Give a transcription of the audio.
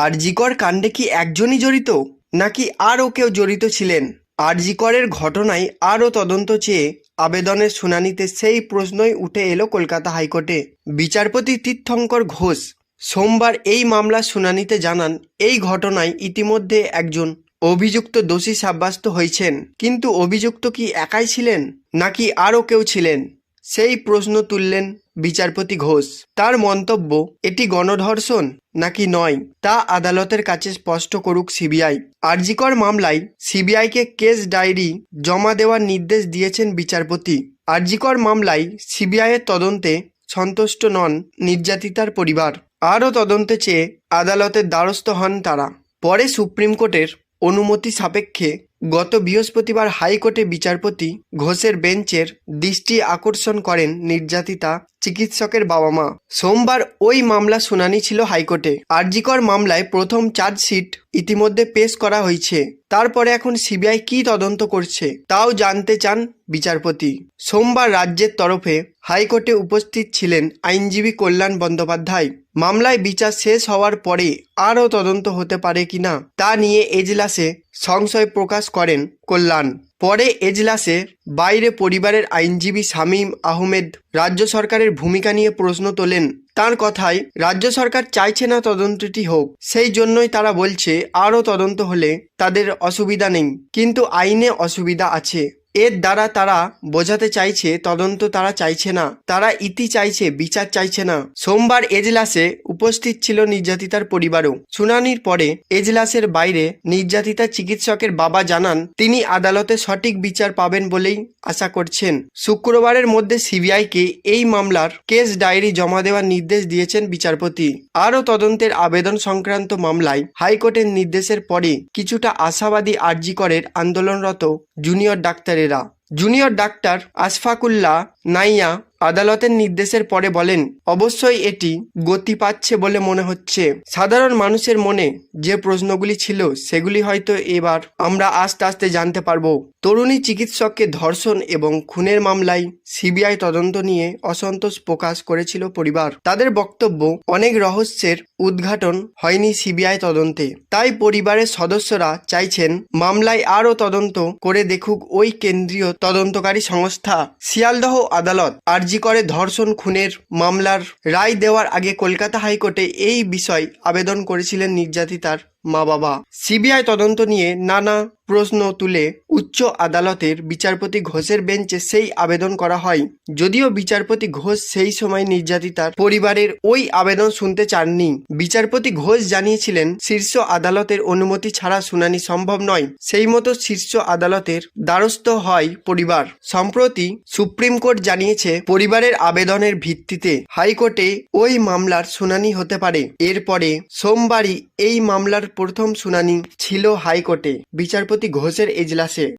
আরজিকর কাণ্ডে কি একজনই জড়িত? নাকি আরও কেউ জড়িত ছিলেন? আরজিকরের ঘটনায় আরও তদন্ত চেয়ে আবেদনের শুনানিতে সেই প্রশ্নই উঠে এলো কলকাতা হাইকোর্টে। বিচারপতি তীর্থঙ্কর ঘোষ সোমবার এই মামলার শুনানিতে জানান, এই ঘটনায় ইতিমধ্যে একজন অভিযুক্ত দোষী সাব্যস্ত হয়েছেন। কিন্তু অভিযুক্ত কি একাই ছিলেন? নাকি আরও কেউ ছিলেন? সেই প্রশ্ন তুললেন বিচারপতি ঘোষ। তার মন্তব্য, এটি গণধর্ষণ নাকি নয়? তা আদালতের কাছে স্পষ্ট করুক সিবিআই। আরজিকর মামলায় সিবিআইকে কেস ডায়েরি জমা দেওয়ার নির্দেশ দিয়েছেন বিচারপতি। আরজিকর মামলায় সিবিআইয়ের তদন্তে সন্তুষ্ট নন নির্যাতিতার পরিবার। আরও তদন্তে চেয়ে আদালতের দ্বারস্থ হন তারা। পরে সুপ্রিম কোর্টের অনুমতি সাপেক্ষে গত বৃহস্পতিবার হাইকোর্টে বিচারপতি ঘোষের বেঞ্চের দৃষ্টি আকর্ষণ করেন নির্যাতিতা চিকিৎসকের বাবা মা সোমবার ওই মামলা শুনানি ছিল হাইকোর্টে। আরজিকর মামলায় প্রথম চার্জশিট ইতিমধ্যে পেশ করা হয়েছে। তারপরে এখন সিবিআই কী তদন্ত করছে তাও জানতে চান বিচারপতি। সোমবার রাজ্যের তরফে হাইকোর্টে উপস্থিত ছিলেন আইনজীবী কল্যাণ বন্দ্যোপাধ্যায়। মামলায় বিচার শেষ হওয়ার পরে আরও তদন্ত হতে পারে কিনা তা নিয়ে এজলাসে সংশয় প্রকাশ করেন কল্যাণ। পরে এজলাসে বাইরে পরিবারের আইনজীবী শামীম আহমেদ রাজ্য সরকারের ভূমিকা নিয়ে প্রশ্ন তোলেন। তার কথায়, রাজ্য সরকার চাইছে না তদন্তটি হোক, সেই জন্যই তারা বলছে, আরও তদন্ত হলে তাদের অসুবিধা নেই, কিন্তু আইনে অসুবিধা আছে। এর দ্বারা তারা বোঝাতে চাইছে, তদন্ত তারা চাইছে না। তারা ইতি চাইছে, বিচার চাইছে না। সোমবার এজলাসে উপস্থিত ছিল নির্যাতিতার পরিবারও। শুনানির পরে এজলাসের বাইরে নির্যাতিতা চিকিৎসকের বাবা জানান, তিনি আদালতে সঠিক বিচার পাবেন বলেই আশা করছেন। শুক্রবারের মধ্যে সিবিআইকে এই মামলার কেস ডায়েরি জমা দেওয়ার নির্দেশ দিয়েছেন বিচারপতি। আরও তদন্তের আবেদন সংক্রান্ত মামলায় হাইকোর্টের নির্দেশের পরে কিছুটা আশাবাদী আরজিকরের আন্দোলনরত জুনিয়র ডাক্তারেরা। জুনিয়র ডাক্তার আশফাকুল্লাহ নাইয়া আদালতের নির্দেশের পরে বলেন, অবশ্যই এটি গতি পাচ্ছে বলে মনে হচ্ছে। সাধারণ মানুষের মনে যে প্রশ্নগুলি ছিল, সেগুলি হয়তো এবার আমরা আস্তে আস্তে জানতে পারব। তরুণী চিকিৎসককে ধর্ষণ এবং খুনের মামলায় সিবিআই তদন্ত নিয়ে অসন্তোষ প্রকাশ করেছিল পরিবার। তাদের বক্তব্য, অনেক রহস্যের উদ্ঘাটন হয়নি সিবিআই তদন্তে। তাই পরিবারের সদস্যরা চাইছেন মামলায় আরও তদন্ত করে দেখুক ওই কেন্দ্রীয় তদন্তকারী সংস্থা শিয়ালদহ আদালত আরজি করে ধর্ষণ খুনের মামলার রায় দেওয়ার আগে কলকাতা হাইকোর্টে এই বিষয় আবেদন করেছিলেন নির্যাতিতার। মা বাবা সিবিআই তদন্ত নিয়ে নানা প্রশ্ন তুলে উচ্চ আদালতের বিচারপতি ঘোষের বেঞ্চে সেই আবেদন করা হয়। যদিও বিচারপতি ঘোষ সেই সময় নির্যাতিতার পরিবারের ওই আবেদন শুনতে চাননি। বিচারপতি ঘোষ জানিয়েছিলেন, শীর্ষ আদালতের অনুমতি ছাড়া শুনানি সম্ভব নয়। সেই মতো শীর্ষ আদালতের দ্বারস্থ হয় পরিবার। সম্প্রতি সুপ্রিম কোর্ট জানিয়েছে, পরিবারের আবেদনের ভিত্তিতে হাইকোর্টে ওই মামলার শুনানি হতে পারে। এরপরে সোমবারই এই মামলার প্রথম শুনানি ছিল হাইকোর্টে। বিচারপতি ঘোষের এজলাসে।